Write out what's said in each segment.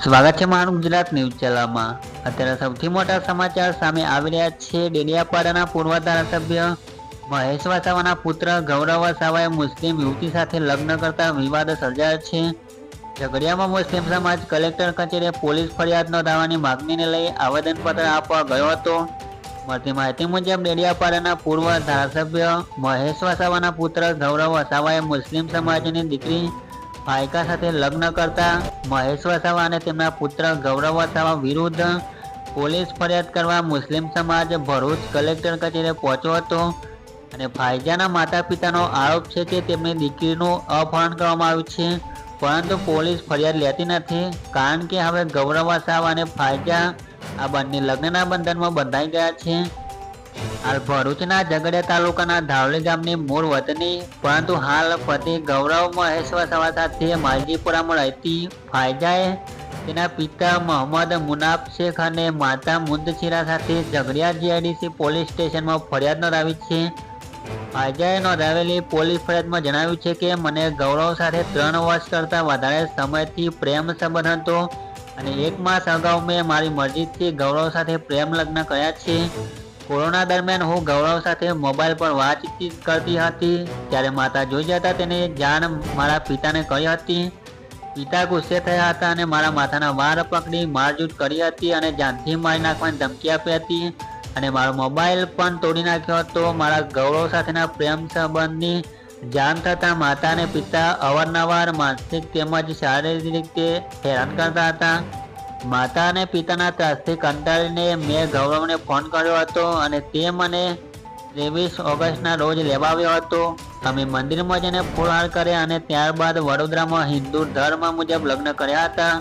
સ્વાગત છે મારું ગુજરાત ન્યૂઝ ચેનલમાં. અત્યારે સૌથી મોટા સમાચાર સામે આવી રહ્યા છે. ડેડિયાપાડાના પૂર્વ ધારાસભ્ય મહેશ વસાવાના પુત્ર ગૌરવ વસાવાએ મુસ્લિમ યુવતી સાથે લગ્ન કરતા વિવાદ સર્જાયો છે. ઝઘડિયામાં મુસ્લિમ સમાજ કલેક્ટર કચેરીએ પોલીસ ફરિયાદ નોંધાવવાની માગણીને લઈ આવેદનપત્ર આપવા ગયો હતો. મળતી માહિતી મુજબ ડેડિયાપાડાના પૂર્વ ધારાસભ્ય મહેશ વસાવાના પુત્ર ગૌરવ વસાવાએ મુસ્લિમ સમાજની દીકરી ભાઈકા સાથે લગ્ન કરતા મહેશ વસાવા અને તેમના પુત્ર ગૌરવ વસાવા વિરુદ્ધ પોલીસ ફરિયાદ કરવા મુસ્લિમ સમાજ ભરૂચ કલેક્ટર કચેરીએ પહોંચ્યો હતો. અને ફાયજાના માતા પિતાનો આરોપ છે કે તેમની દીકરીનું અપહરણ કરવામાં આવ્યું છે. પરંતુ પોલીસ ફરિયાદ લેતી નથી, કારણ કે હવે ગૌરવ વસાવા અને ફાયજા આ બંને લગ્નના બંધનમાં બંધાઈ ગયા છે. હાલ ભરૂચના ઝઘડિયા તાલુકાના ધાવલી ગામની મૂળ વતની, પરંતુ હાલ પતિ ગૌરવ મહેશ્વર વસાવા સાથે માલજીપુરામાં રહેતી ફાયજાએ તેના પિતા મોહમ્મદ મુનાફ શેખ અને માતા મુંદશીરા સાથે ઝઘડિયા જીઆઈડીસી પોલીસ સ્ટેશનમાં ફરિયાદ નોંધાવી છે. ફાયજાએ નોંધાવેલી પોલીસ ફરિયાદમાં જણાવ્યું છે કે મને ગૌરવ સાથે ત્રણ વર્ષ કરતાં વધારે સમયથી પ્રેમ સંબંધ હતો અને એક માસ અગાઉ મેં મારી મરજીથી ગૌરવ સાથે પ્રેમ લગ્ન કર્યા છે. કોરોના દરમિયાન હું ગૌરવ સાથે મોબાઈલ પર વાતચીત કરતી હતી, ત્યારે માતા જોઈ જતા તેને જાણ મારા પિતાને કહી હતી. પિતા ગુસ્સે થયા હતા અને મારા માથાના વાળ પકડી મારઝૂટ કરી હતી અને જાનથી મારી નાખવાની ધમકી આપી હતી અને મારો મોબાઈલ પણ તોડી નાખ્યો હતો. મારા ગૌરવ સાથેના પ્રેમ સંબંધની જાણ થતાં માતા અને પિતા અવારનવાર માનસિક તેમજ શારીરિક રીતે હેરાન કરતા હતા. માતા અને પિતાના ત્રાસથી કંટાળીને મેં ગૌરવને ફોન કર્યો હતો અને તે મને ત્રેવીસ ઓગસ્ટના રોજ લેવા આવ્યો હતો. અમે મંદિરમાં જઈને ફૂલહાર કર્યા અને ત્યારબાદ વડોદરામાં હિન્દુ ધર્મ મુજબ લગ્ન કર્યા હતા.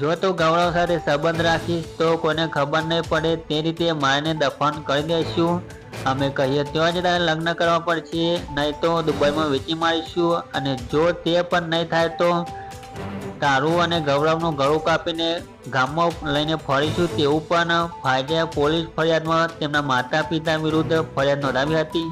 જો તું ગૌરવ સાથે સંબંધ રાખીશ તો કોઈને ખબર નહીં પડે તે રીતે માને દફન કરી દઈશું અમે કહીએ ત્યાં જ તારે લગ્ન કરવા પડશે, નહીં તો દુબઈમાં વેચી મારીશું અને જો તે પણ નહીં થાય તો તારું અને ગૌરવનું ગળું કાપીને ગામમાં લઈને ફરીશું તેવું પણ ફાયદા પોલીસ ફરિયાદમાં તેમના માતા પિતા વિરુદ્ધ ફરિયાદ નોંધાવી હતી.